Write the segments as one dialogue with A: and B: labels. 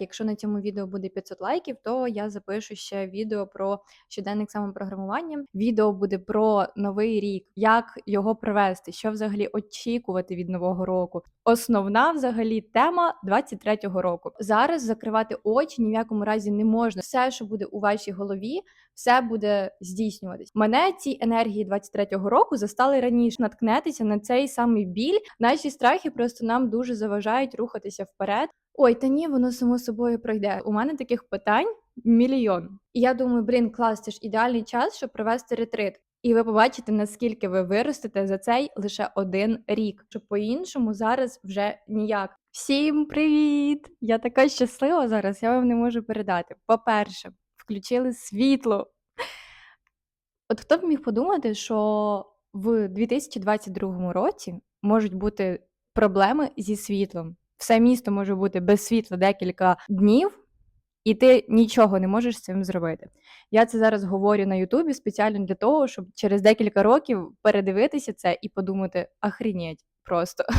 A: Якщо на цьому відео буде 500 лайків, то я запишу ще відео про щоденник самопрограмування. Відео буде про новий рік, як його провести, що взагалі очікувати від нового року. Основна взагалі тема 23-го року. Зараз закривати очі ні в якому разі не можна. Все, що буде у вашій голові, все буде здійснюватись. Мене ці енергії 23-го року застали раніше. Наткнетеся на цей самий біль. Наші страхи просто нам дуже заважають рухатися вперед. Ой, та ні, воно само собою пройде. У мене таких питань мільйон. І я думаю, блін, клас, це ж ідеальний час, щоб провести ретрит. І ви побачите, наскільки ви виростете за цей лише один рік. Що по-іншому зараз вже ніяк. Всім привіт! Я така щаслива зараз, я вам не можу передати. По-перше, включили світло. От хто б міг подумати, що в 2022 році можуть бути проблеми зі світлом. Все місто може бути без світла декілька днів, і ти нічого не можеш з цим зробити. Я це зараз говорю на Ютубі спеціально для того, щоб через декілька років передивитися це і подумати: ахрінєть просто.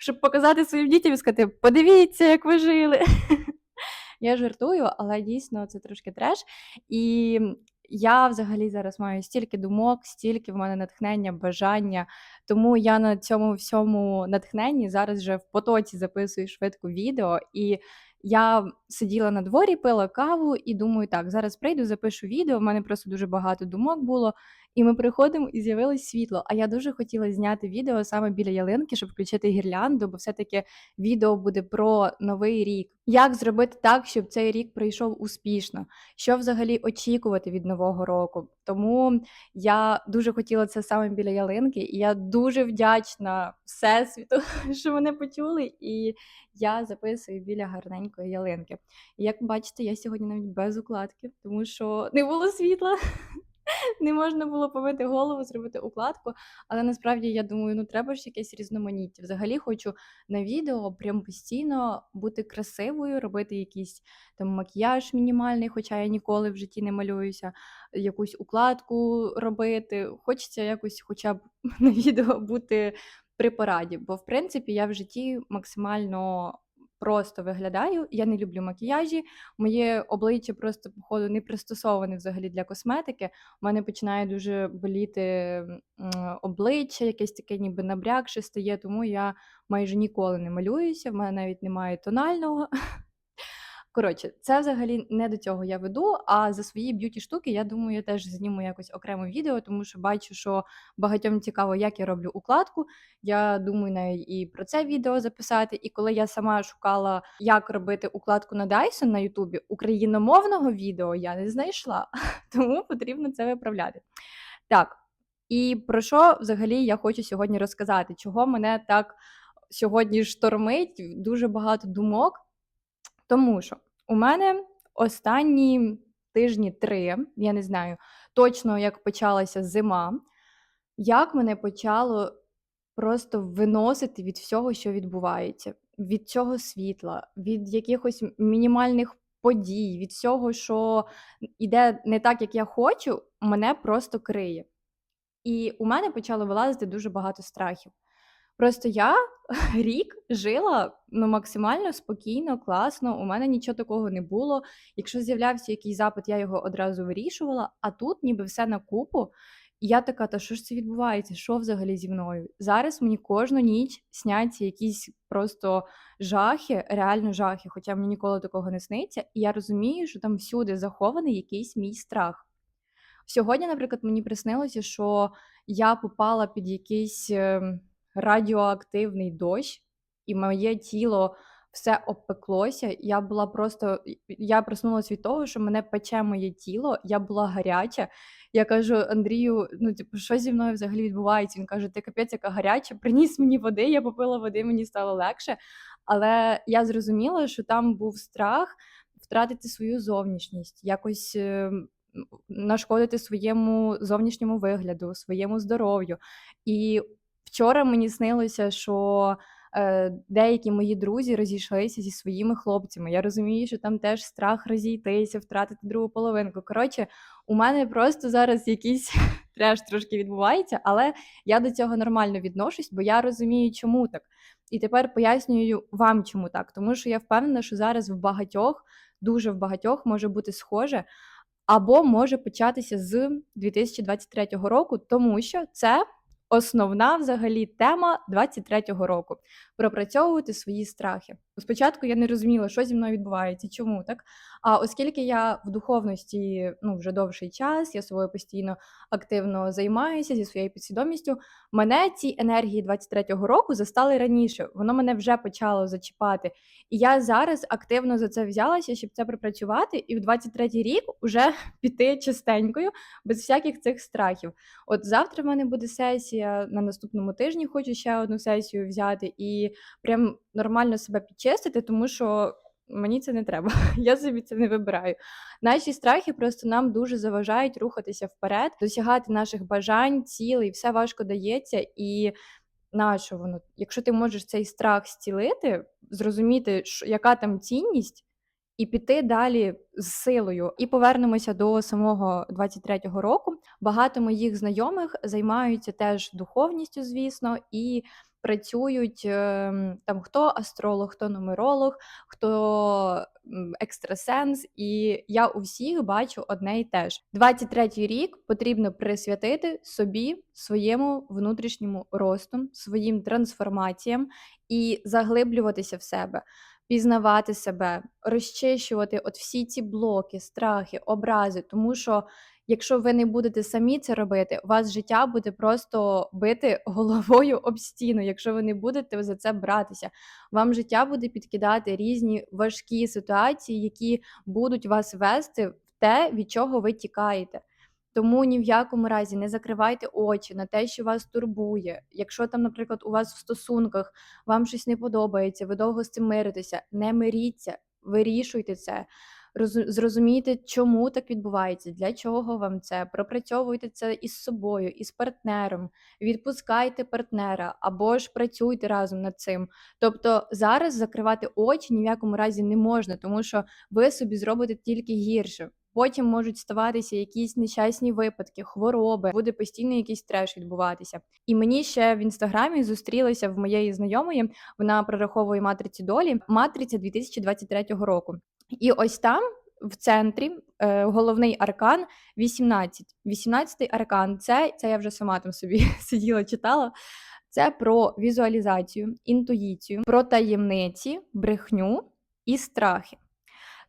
A: Щоб показати своїм дітям і сказати: подивіться, як ви жили. Я жартую, але дійсно це трошки треш. І я взагалі зараз маю стільки думок, стільки в мене натхнення, бажання. Тому я на цьому всьому натхненні зараз вже в потоці записую швидко відео. І я сиділа на дворі, пила каву і думаю, так, зараз прийду, запишу відео. в мене просто дуже багато думок було. І ми приходимо і з'явилось світло. А я дуже хотіла зняти відео саме біля ялинки, щоб включити гірлянду, бо все-таки відео буде про новий рік. Як зробити так, щоб цей рік пройшов успішно? Що взагалі очікувати від нового року? Тому я дуже хотіла це саме біля ялинки, і я дуже вдячна всесвіту, що мене почули, і я записую біля гарненької ялинки. І як бачите, я сьогодні навіть без укладки, тому що не було світла. Не можна було помити голову, зробити укладку, але насправді я думаю, ну треба ж якесь різноманіття. Взагалі хочу на відео прям постійно бути красивою, робити якийсь там макіяж мінімальний, хоча я ніколи в житті не малююся, якусь укладку робити. Хочеться якось, хоча б на відео бути при пораді, бо в принципі я в житті максимально просто виглядаю. Я не люблю макіяжі. Моє обличчя просто, походу, не пристосоване взагалі для косметики. У мене починає дуже боліти обличчя, якесь таке, ніби набрякше стає, тому я майже ніколи не малююся. В мене навіть немає тонального. Коротше, це взагалі не до цього я веду. А за свої б'юті штуки, я думаю, я теж зніму якось окреме відео, тому що бачу, що багатьом цікаво, як я роблю укладку. Я думаю, навіть і про це відео записати. І коли я сама шукала, як робити укладку на Dyson на Ютубі, україномовного відео я не знайшла, тому потрібно це виправляти. Так, і про що взагалі я хочу сьогодні розказати, чого мене так сьогодні штормить, дуже багато думок. Тому що у мене останні тижні три, я не знаю точно, як почалася зима, як мене почало просто виносити від всього, що відбувається, від цього світла, від якихось мінімальних подій, від всього, що йде не так, як я хочу, мене просто криє. І у мене почало вилазити дуже багато страхів. Просто я рік жила ну, максимально спокійно, класно. У мене нічого такого не було. Якщо з'являвся якийсь запит, я його одразу вирішувала. А тут ніби все на купу. І я така, та що ж це відбувається? Що взагалі зі мною? Зараз мені кожну ніч сняться якісь просто жахи, реально жахи, хоча мені ніколи такого не сниться. І я розумію, що там всюди захований якийсь мій страх. Сьогодні, наприклад, мені приснилося, що я попала під якийсь. Радіоактивний дощ, і моє тіло все обпеклося. Я була просто я проснулася від того, що мене пече моє тіло, я була гаряча. Я кажу Андрію, ну типу, що зі мною взагалі відбувається? Він каже: Ти капець, яка гаряча, приніс мені води, я попила води, мені стало легше. Але я зрозуміла, що там був страх втратити свою зовнішність, якось. ем, Нашкодити своєму зовнішньому вигляду, своєму здоров'ю. І Вчора мені снилося, що е, деякі мої друзі розійшлися зі своїми хлопцями. Я розумію, що там теж страх розійтися, втратити другу половинку. Коротше, у мене просто зараз якийсь треш трошки відбувається, але я до цього нормально відношусь, бо я розумію, чому так. І тепер пояснюю вам, чому так. Тому що я впевнена, що зараз в багатьох, дуже в багатьох може бути схоже, або може початися з 2023 року, тому що це основна взагалі тема 23-го року пропрацьовувати свої страхи. Спочатку я не розуміла, що зі мною відбувається, чому так. А оскільки я в духовності ну вже довший час, я собою постійно активно займаюся зі своєю підсвідомістю. Мене ці енергії 23-го року застали раніше. Воно мене вже почало зачіпати. І я зараз активно за це взялася, щоб це пропрацювати, і в 23-й рік уже піти чистенькою, без всяких цих страхів. От завтра в мене буде сесія на наступному тижні. Хочу ще одну сесію взяти і прям нормально себе підчистити, тому що. Мені це не треба, я собі це не вибираю. Наші страхи просто нам дуже заважають рухатися вперед, досягати наших бажань, цілей, все важко дається. І нащо воно? Якщо ти можеш цей страх зцілити, зрозуміти, яка там цінність, і піти далі з силою. І повернемося до самого 23-го року. Багато моїх знайомих займаються теж духовністю, звісно, і працюють ем, там хто астролог, хто нумеролог, хто екстрасенс, і я у всіх бачу одне і те ж. 23-й рік потрібно присвятити собі, своєму внутрішньому росту, своїм трансформаціям і заглиблюватися в себе. Пізнавати себе, розчищувати от всі ці блоки, страхи, образи, тому що Якщо ви не будете самі це робити, у вас життя буде просто бити головою об стіну. Якщо ви не будете за це братися, вам життя буде підкидати різні важкі ситуації, які будуть вас вести в те, від чого ви тікаєте. Тому ні в якому разі не закривайте очі на те, що вас турбує. Якщо там, наприклад, у вас в стосунках вам щось не подобається, ви довго з цим миритеся, не миріться, вирішуйте це зрозумійте, чому так відбувається, для чого вам це. Пропрацьовуйте це із собою, із партнером, відпускайте партнера або ж працюйте разом над цим. Тобто зараз закривати очі ні в якому разі не можна, тому що ви собі зробите тільки гірше. Потім можуть ставатися якісь нещасні випадки, хвороби, буде постійно якийсь треш відбуватися. І мені ще в інстаграмі зустрілася в моєї знайомої. Вона прораховує матриці долі, матриця 2023 року. І ось там, в центрі, е, головний аркан 18. 18-й аркан це, це я вже сама там собі сиділа, читала. Це про візуалізацію, інтуїцію, про таємниці, брехню і страхи.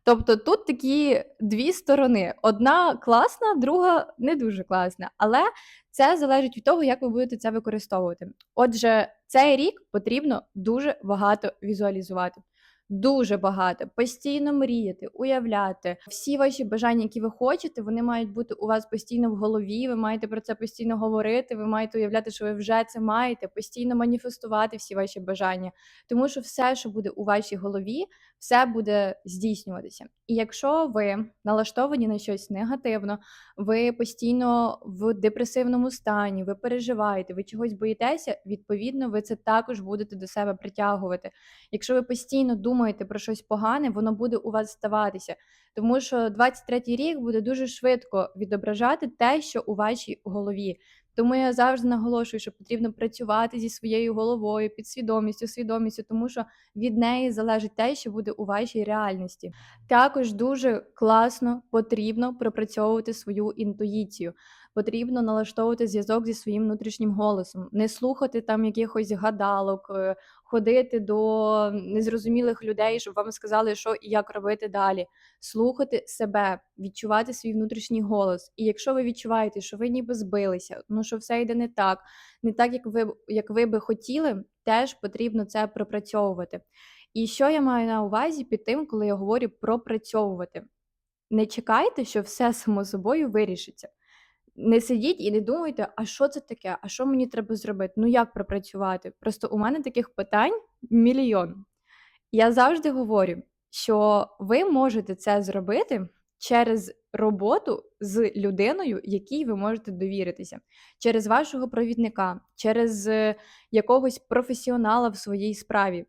A: Тобто тут такі дві сторони: одна класна, друга не дуже класна. Але це залежить від того, як ви будете це використовувати. Отже, цей рік потрібно дуже багато візуалізувати. Дуже багато постійно мріяти, уявляти всі ваші бажання, які ви хочете, вони мають бути у вас постійно в голові. Ви маєте про це постійно говорити. Ви маєте уявляти, що ви вже це маєте, постійно маніфестувати всі ваші бажання, тому що все, що буде у вашій голові, все буде здійснюватися. І якщо ви налаштовані на щось негативно, ви постійно в депресивному стані, ви переживаєте, ви чогось боїтеся, відповідно, ви це також будете до себе притягувати. Якщо ви постійно думаєте про щось погане, воно буде у вас ставатися. Тому що 23-й рік буде дуже швидко відображати те, що у вашій голові. Тому я завжди наголошую, що потрібно працювати зі своєю головою, підсвідомістю, свідомістю, тому що від неї залежить те, що буде у вашій реальності. Також дуже класно потрібно пропрацьовувати свою інтуїцію. Потрібно налаштовувати зв'язок зі своїм внутрішнім голосом, не слухати там якихось гадалок, е, ходити до незрозумілих людей, щоб вам сказали, що і як робити далі. Слухати себе, відчувати свій внутрішній голос. І якщо ви відчуваєте, що ви ніби збилися, ну що все йде не так, не так, як ви як ви би хотіли, теж потрібно це пропрацьовувати. І що я маю на увазі під тим, коли я говорю пропрацьовувати? Не чекайте, що все само собою вирішиться. Не сидіть і не думайте, а що це таке, а що мені треба зробити? Ну як пропрацювати? Просто у мене таких питань мільйон. Я завжди говорю, що ви можете це зробити через роботу з людиною, якій ви можете довіритися, через вашого провідника, через е, якогось професіонала в своїй справі.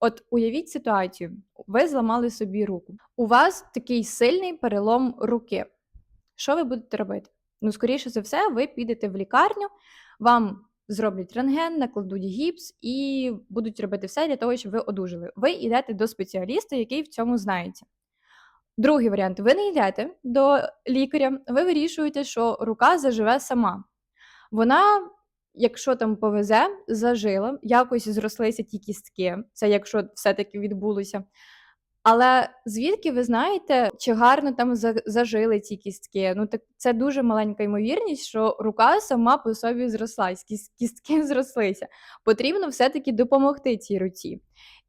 A: От уявіть ситуацію, ви зламали собі руку. У вас такий сильний перелом руки. Що ви будете робити? Ну, скоріше за все, ви підете в лікарню, вам зроблять рентген, накладуть гіпс і будуть робити все для того, щоб ви одужали. Ви йдете до спеціаліста, який в цьому знається. Другий варіант: ви не йдете до лікаря, ви вирішуєте, що рука заживе сама. Вона, якщо там повезе, зажила, якось зрослися ті кістки, це якщо все-таки відбулося. Але звідки ви знаєте, чи гарно там зажили ці кістки? Ну так це дуже маленька ймовірність, що рука сама по собі зрослась, кістки зрослися. Потрібно все-таки допомогти цій руці.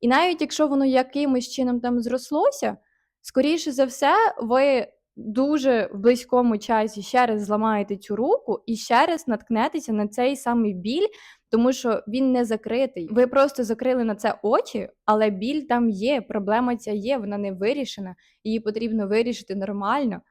A: І навіть якщо воно якимось чином там зрослося, скоріше за все, ви дуже в близькому часі ще раз зламаєте цю руку і ще раз наткнетеся на цей самий біль, тому що він не закритий. Ви просто закрили на це очі, але біль там є, проблема ця є, вона не вирішена, її потрібно вирішити нормально.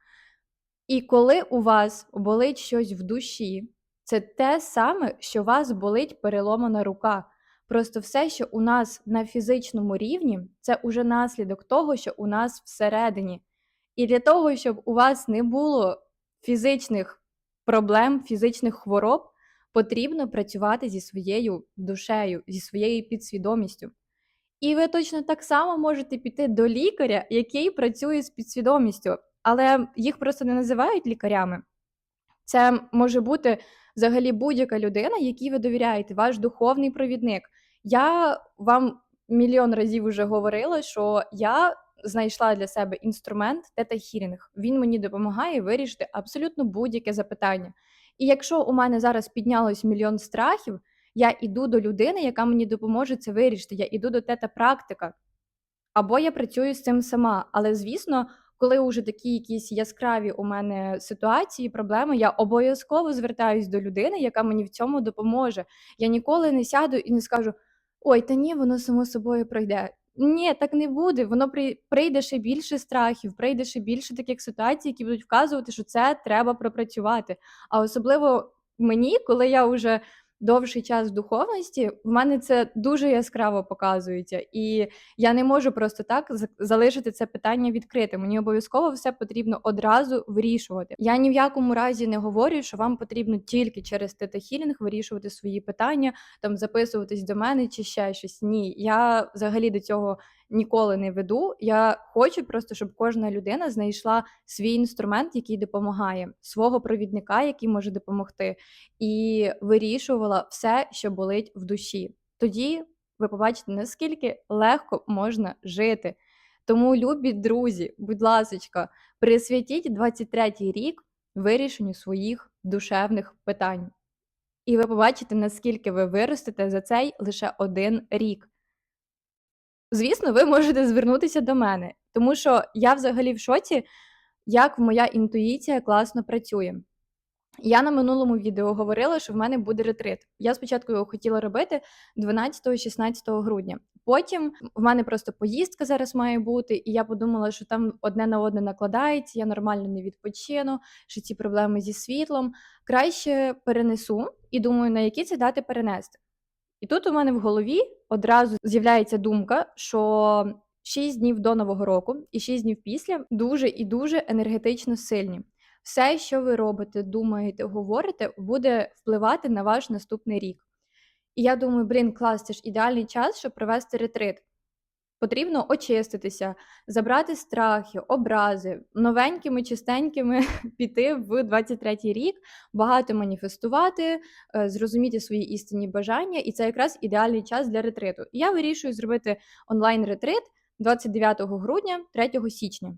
A: І коли у вас болить щось в душі, це те саме, що у вас болить переломана рука. Просто все, що у нас на фізичному рівні, це уже наслідок того, що у нас всередині. І для того, щоб у вас не було фізичних проблем, фізичних хвороб, потрібно працювати зі своєю душею, зі своєю підсвідомістю. І ви точно так само можете піти до лікаря, який працює з підсвідомістю, але їх просто не називають лікарями. Це може бути взагалі будь-яка людина, якій ви довіряєте, ваш духовний провідник. Я вам мільйон разів вже говорила, що я знайшла для себе інструмент Тета Хілінг. Він мені допомагає вирішити абсолютно будь-яке запитання. І якщо у мене зараз піднялось мільйон страхів, я іду до людини, яка мені допоможе це вирішити. Я іду до тета практика. Або я працюю з цим сама. Але, звісно, коли вже такі якісь яскраві у мене ситуації, проблеми, я обов'язково звертаюсь до людини, яка мені в цьому допоможе. Я ніколи не сяду і не скажу: ой, та ні, воно само собою пройде. Ні, так не буде. Воно при- прийде ще більше страхів, прийде ще більше таких ситуацій, які будуть вказувати, що це треба пропрацювати. А особливо мені, коли я вже довший час в духовності, в мене це дуже яскраво показується, і я не можу просто так за- залишити це питання відкритим. Мені обов'язково все потрібно одразу вирішувати. Я ні в якому разі не говорю, що вам потрібно тільки через тета-хілінг вирішувати свої питання, там записуватись до мене чи ще щось. Ні, я взагалі до цього ніколи не веду. Я хочу просто, щоб кожна людина знайшла свій інструмент, який допомагає, свого провідника, який може допомогти, і вирішувала все, що болить в душі. Тоді ви побачите, наскільки легко можна жити. Тому, любі друзі, будь ласка, присвятіть 23-й рік вирішенню своїх душевних питань. І ви побачите, наскільки ви виростете за цей лише один рік. Звісно, ви можете звернутися до мене, тому що я взагалі в шоці, як моя інтуїція класно працює. Я на минулому відео говорила, що в мене буде ретрит. Я спочатку його хотіла робити 12-16 грудня. Потім в мене просто поїздка зараз має бути, і я подумала, що там одне на одне накладається, я нормально не відпочину, що ці проблеми зі світлом. Краще перенесу і думаю, на які це дати перенести. І тут у мене в голові одразу з'являється думка, що 6 днів до Нового року і 6 днів після дуже і дуже енергетично сильні. Все, що ви робите, думаєте, говорите, буде впливати на ваш наступний рік. І я думаю, блін, клас, це ж ідеальний час, щоб провести ретрит. Потрібно очиститися, забрати страхи, образи, новенькими, чистенькими піти в 23-й рік, багато маніфестувати, е, зрозуміти свої істинні бажання, і це якраз ідеальний час для ретриту. Я вирішую зробити онлайн-ретрит 29 грудня, 3 січня.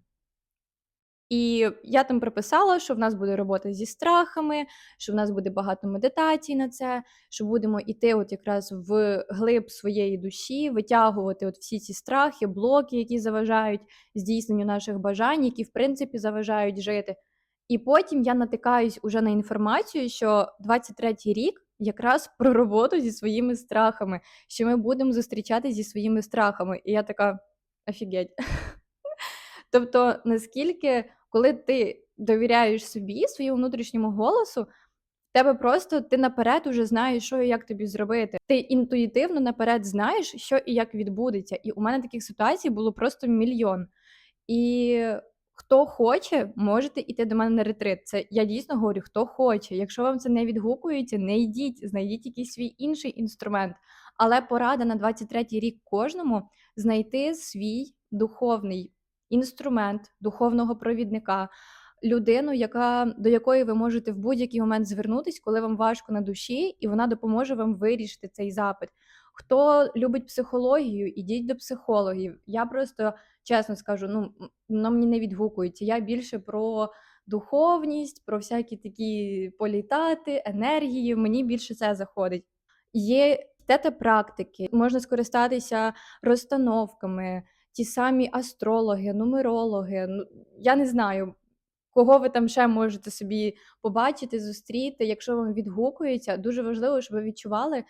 A: І я там прописала, що в нас буде робота зі страхами, що в нас буде багато медитацій на це, що будемо йти от якраз в глиб своєї душі, витягувати от всі ці страхи, блоки, які заважають здійсненню наших бажань, які в принципі заважають жити. І потім я натикаюсь уже на інформацію, що 23-й рік якраз про роботу зі своїми страхами, що ми будемо зустрічатися зі своїми страхами. І я така офігеть. Тобто, наскільки, коли ти довіряєш собі, своєму внутрішньому голосу, тебе просто ти наперед уже знаєш, що і як тобі зробити. Ти інтуїтивно наперед знаєш, що і як відбудеться. І у мене таких ситуацій було просто мільйон. І Хто хоче, можете йти до мене на ретрит. Це я дійсно говорю, хто хоче. Якщо вам це не відгукується, не йдіть, знайдіть якийсь свій інший інструмент. Але порада на 23-й рік кожному знайти свій духовний інструмент, духовного провідника, людину, яка, до якої ви можете в будь-який момент звернутись, коли вам важко на душі, і вона допоможе вам вирішити цей запит. Хто любить психологію, ідіть до психологів. Я просто чесно скажу, ну воно мені не відгукується. Я більше про духовність, про всякі такі політати, енергії. Мені більше це заходить. Є тета-практики, можна скористатися розстановками, ті самі астрологи, нумерологи. Ну, я не знаю, кого ви там ще можете собі побачити, зустріти. Якщо вам відгукується, дуже важливо, щоб ви відчували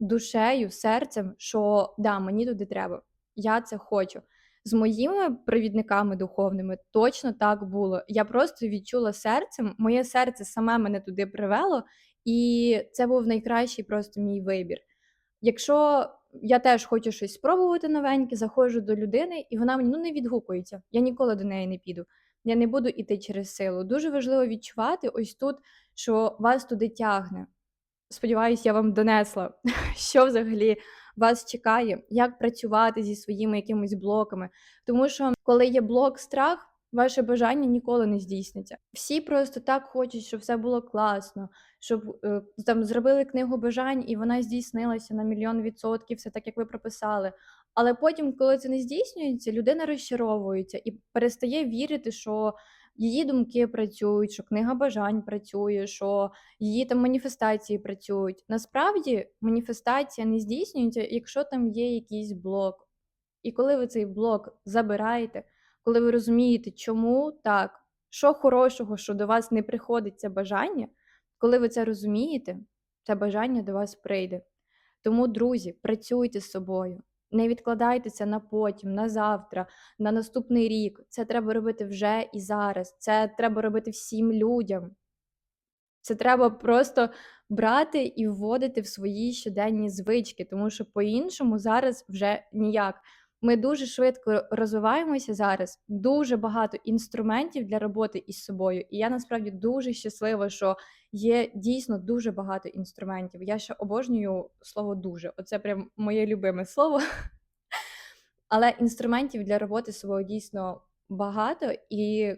A: душею, серцем, що да, мені туди треба. Я це хочу. З моїми провідниками духовними точно так було. Я просто відчула серцем, моє серце саме мене туди привело, і це був найкращий просто мій вибір. Якщо я теж хочу щось спробувати новеньке, заходжу до людини, і вона мені ну не відгукується. Я ніколи до неї не піду. Я не буду іти через силу. Дуже важливо відчувати ось тут, що вас туди тягне. Сподіваюсь, я вам донесла, що взагалі вас чекає, як працювати зі своїми якимись блоками. Тому що, коли є блок страх, ваше бажання ніколи не здійсниться. Всі просто так хочуть, щоб все було класно, щоб е, там зробили книгу бажань, і вона здійснилася на мільйон відсотків, все так, як ви прописали. Але потім, коли це не здійснюється, людина розчаровується і перестає вірити, що її думки працюють, що книга бажань працює, що її там маніфестації працюють. Насправді маніфестація не здійснюється, якщо там є якийсь блок. І коли ви цей блок забираєте, коли ви розумієте, чому так, що хорошого, що до вас не приходить це бажання, коли ви це розумієте, це бажання до вас прийде. Тому, друзі, працюйте з собою. Не відкладайте це на потім, на завтра, на наступний рік. Це треба робити вже і зараз. Це треба робити всім людям. Це треба просто брати і вводити в свої щоденні звички, тому що по-іншому зараз вже ніяк. Ми дуже швидко розвиваємося зараз, дуже багато інструментів для роботи із собою. І я насправді дуже щаслива, що є дійсно дуже багато інструментів. Я ще обожнюю слово дуже. Оце прям моє любиме слово. Але інструментів для роботи з собою дійсно багато, і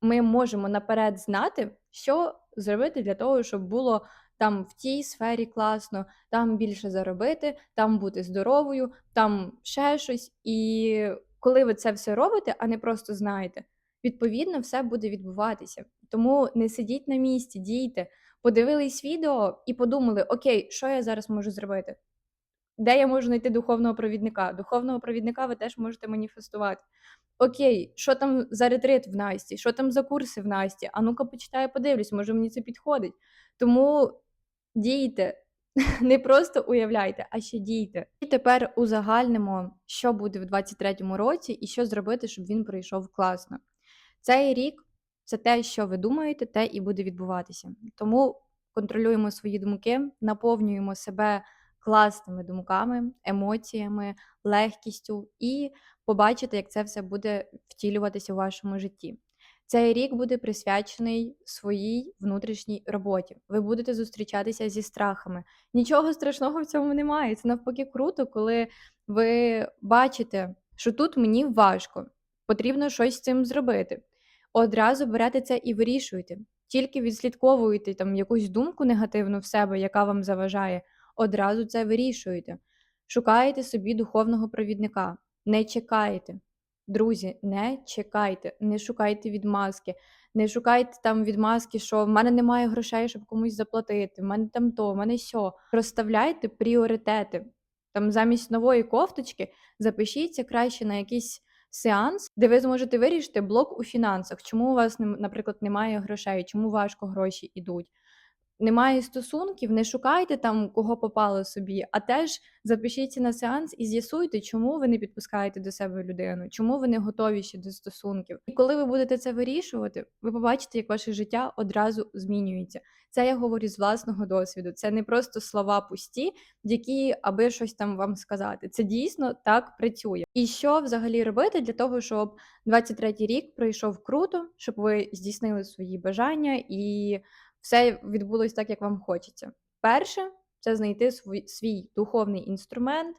A: ми можемо наперед знати, що зробити для того, щоб було там в тій сфері класно, там більше заробити, там бути здоровою, там ще щось. І коли ви це все робите, а не просто знаєте, відповідно, все буде відбуватися. Тому не сидіть на місці, дійте, подивились відео і подумали: Окей, що я зараз можу зробити? Де я можу знайти духовного провідника? Духовного провідника ви теж можете маніфестувати. Окей, що там за ретрит в Насті, що там за курси в Насті? А ну-ка почитаю, подивлюсь, може мені це підходить. Тому дійте, не просто уявляйте, а ще дійте. І тепер узагальнимо, що буде в 23-му році і що зробити, щоб він пройшов класно. Цей рік це те, що ви думаєте, те і буде відбуватися. Тому контролюємо свої думки, наповнюємо себе класними думками, емоціями, легкістю і побачите, як це все буде втілюватися у вашому житті. Цей рік буде присвячений своїй внутрішній роботі. Ви будете зустрічатися зі страхами. Нічого страшного в цьому немає. Це навпаки круто, коли ви бачите, що тут мені важко, потрібно щось з цим зробити. Одразу берете це і вирішуєте. Тільки відслідковуєте там якусь думку негативну в себе, яка вам заважає, одразу це вирішуєте. Шукаєте собі духовного провідника, не чекаєте. Друзі, не чекайте, не шукайте відмазки, не шукайте там відмазки, що в мене немає грошей, щоб комусь заплатити, в мене там то, в мене сьо. Розставляйте пріоритети. Там замість нової кофточки запишіться краще на якийсь сеанс, де ви зможете вирішити блок у фінансах. Чому у вас, наприклад, немає грошей, чому важко гроші йдуть. Немає стосунків, не шукайте там кого попало собі, а теж запишіться на сеанс і з'ясуйте, чому ви не підпускаєте до себе людину, чому ви не готові ще до стосунків. І коли ви будете це вирішувати, ви побачите, як ваше життя одразу змінюється. Це я говорю з власного досвіду. Це не просто слова пусті, які аби щось там вам сказати. Це дійсно так працює. І що взагалі робити для того, щоб 23-й рік пройшов круто, щоб ви здійснили свої бажання і все відбулось так, як вам хочеться. Перше це знайти свій, свій духовний інструмент,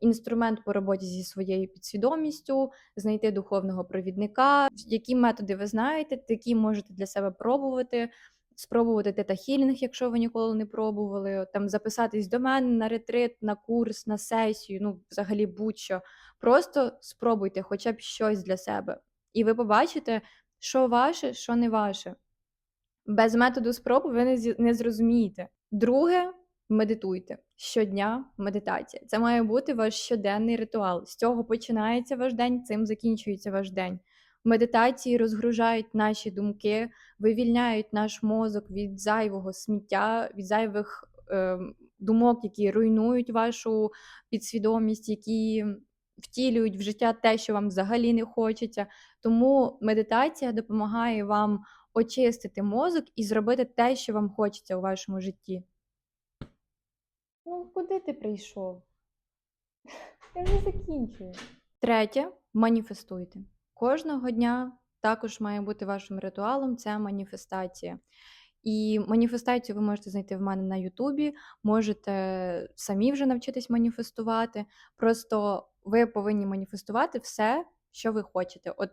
A: інструмент по роботі зі своєю підсвідомістю, знайти духовного провідника, які методи ви знаєте, такі можете для себе пробувати. Спробувати тета-хілінг, якщо ви ніколи не пробували, там записатись до мене на ретрит, на курс, на сесію, ну взагалі будь-що. Просто спробуйте хоча б щось для себе. І ви побачите, що ваше, що не ваше. Без методу спроб ви не, не зрозумієте. Друге, медитуйте. Щодня медитація. Це має бути ваш щоденний ритуал. З цього починається ваш день, цим закінчується ваш день. Медитації розгружають наші думки, вивільняють наш мозок від зайвого сміття, від зайвих е, думок, які руйнують вашу підсвідомість, які втілюють в життя те, що вам взагалі не хочеться. Тому медитація допомагає вам очистити мозок і зробити те, що вам хочеться у вашому житті. Ну, куди ти прийшов? Я вже закінчую. Третє маніфестуйте. Кожного дня також має бути вашим ритуалом це маніфестація. І маніфестацію ви можете знайти в мене на Ютубі, можете самі вже навчитись маніфестувати. Просто ви повинні маніфестувати все, що ви хочете. От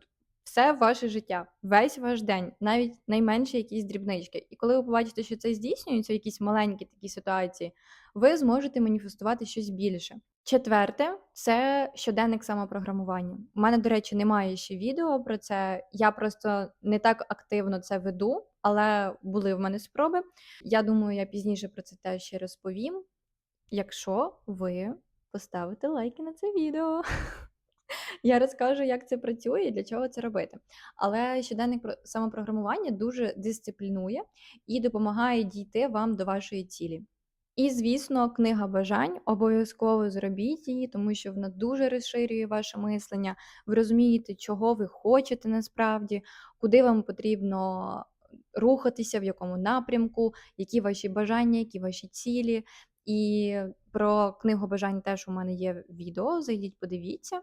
A: все ваше життя, весь ваш день, навіть найменші якісь дрібнички. І коли ви побачите, що це здійснюється, якісь маленькі такі ситуації, ви зможете маніфестувати щось більше. Четверте це щоденник самопрограмування. У мене, до речі, немає ще відео про це. Я просто не так активно це веду, але були в мене спроби. Я думаю, я пізніше про це теж ще розповім. Якщо ви поставите лайки на це відео. Я розкажу, як це працює і для чого це робити. Але щоденник самопрограмування дуже дисциплінує і допомагає дійти вам до вашої цілі. І, звісно, книга бажань обов'язково зробіть її, тому що вона дуже розширює ваше мислення. Ви розумієте, чого ви хочете насправді, куди вам потрібно рухатися, в якому напрямку, які ваші бажання, які ваші цілі. І про книгу бажань теж у мене є відео. Зайдіть, подивіться.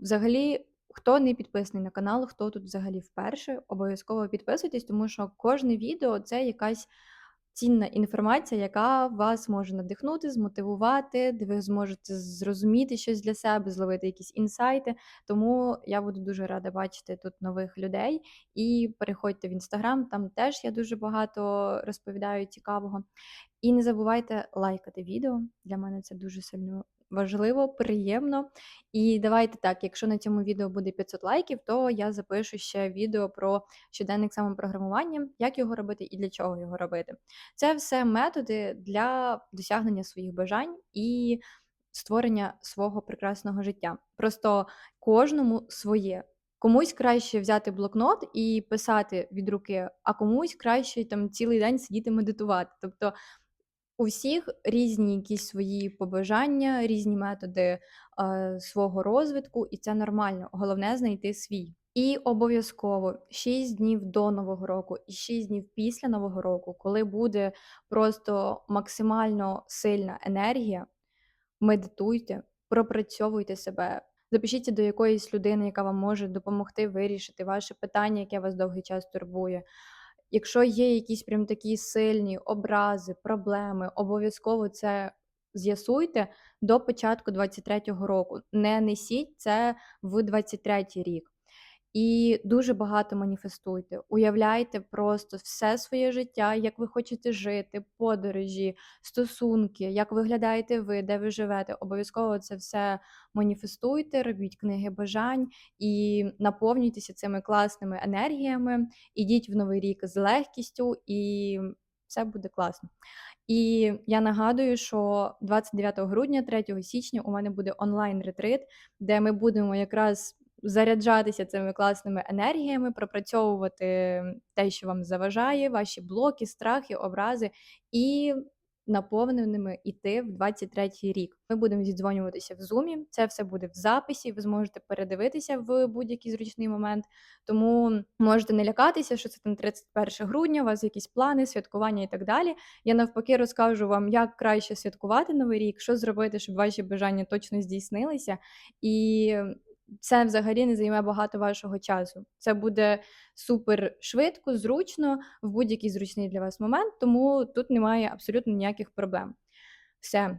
A: Взагалі, хто не підписаний на канал, хто тут взагалі вперше, обов'язково підписуйтесь, тому що кожне відео це якась цінна інформація, яка вас може надихнути, змотивувати, де ви зможете зрозуміти щось для себе, зловити якісь інсайти. Тому я буду дуже рада бачити тут нових людей. І переходьте в інстаграм, там теж я дуже багато розповідаю цікавого. І не забувайте лайкати відео. Для мене це дуже сильно важливо, приємно. І давайте так, якщо на цьому відео буде 500 лайків, то я запишу ще відео про щоденник самопрограмування, як його робити і для чого його робити. Це все методи для досягнення своїх бажань і створення свого прекрасного життя. Просто кожному своє. Комусь краще взяти блокнот і писати від руки, а комусь краще там цілий день сидіти медитувати. Тобто у всіх різні якісь свої побажання, різні методи е, свого розвитку, і це нормально. Головне знайти свій. І обов'язково 6 днів до Нового року і 6 днів після Нового року, коли буде просто максимально сильна енергія, медитуйте, пропрацьовуйте себе. Запишіться до якоїсь людини, яка вам може допомогти вирішити ваше питання, яке вас довгий час турбує. Якщо є якісь прям такі сильні образи, проблеми, обов'язково це з'ясуйте до початку 23-го року. Не несіть це в 23-й рік. І дуже багато маніфестуйте. Уявляйте просто все своє життя, як ви хочете жити, подорожі, стосунки, як виглядаєте ви, де ви живете. Обов'язково це все маніфестуйте, робіть книги бажань і наповнюйтеся цими класними енергіями. Ідіть в новий рік з легкістю, і все буде класно. І я нагадую, що 29 грудня, 3 січня у мене буде онлайн-ретрит, де ми будемо якраз заряджатися цими класними енергіями, пропрацьовувати те, що вам заважає, ваші блоки, страхи, образи, і наповненими йти в 23-й рік. Ми будемо зідзвонюватися в зумі. Це все буде в записі. Ви зможете передивитися в будь-який зручний момент. Тому можете не лякатися, що це там 31 грудня, у вас якісь плани, святкування і так далі. Я навпаки розкажу вам, як краще святкувати новий рік, що зробити, щоб ваші бажання точно здійснилися. І це взагалі не займе багато вашого часу. Це буде супер швидко, зручно в будь-який зручний для вас момент, тому тут немає абсолютно ніяких проблем. Все.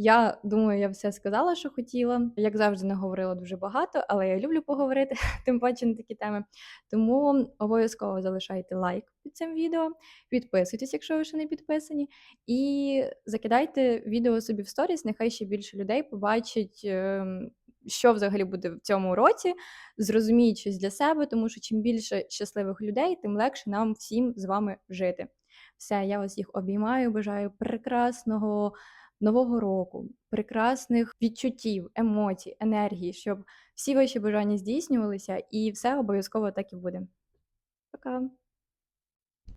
A: Я думаю, я все сказала, що хотіла. Як завжди, не говорила дуже багато, але я люблю поговорити, тим паче на такі теми. Тому обов'язково залишайте лайк під цим відео, підписуйтесь, якщо ви ще не підписані, і закидайте відео собі в сторіс. Нехай ще більше людей побачить, ем, що взагалі буде в цьому році, зрозуміють щось для себе, тому що чим більше щасливих людей, тим легше нам всім з вами жити. Все, я вас їх обіймаю, бажаю прекрасного нового року, прекрасних відчуттів, емоцій, енергії, щоб всі ваші бажання здійснювалися, і все обов'язково так і буде. Пока!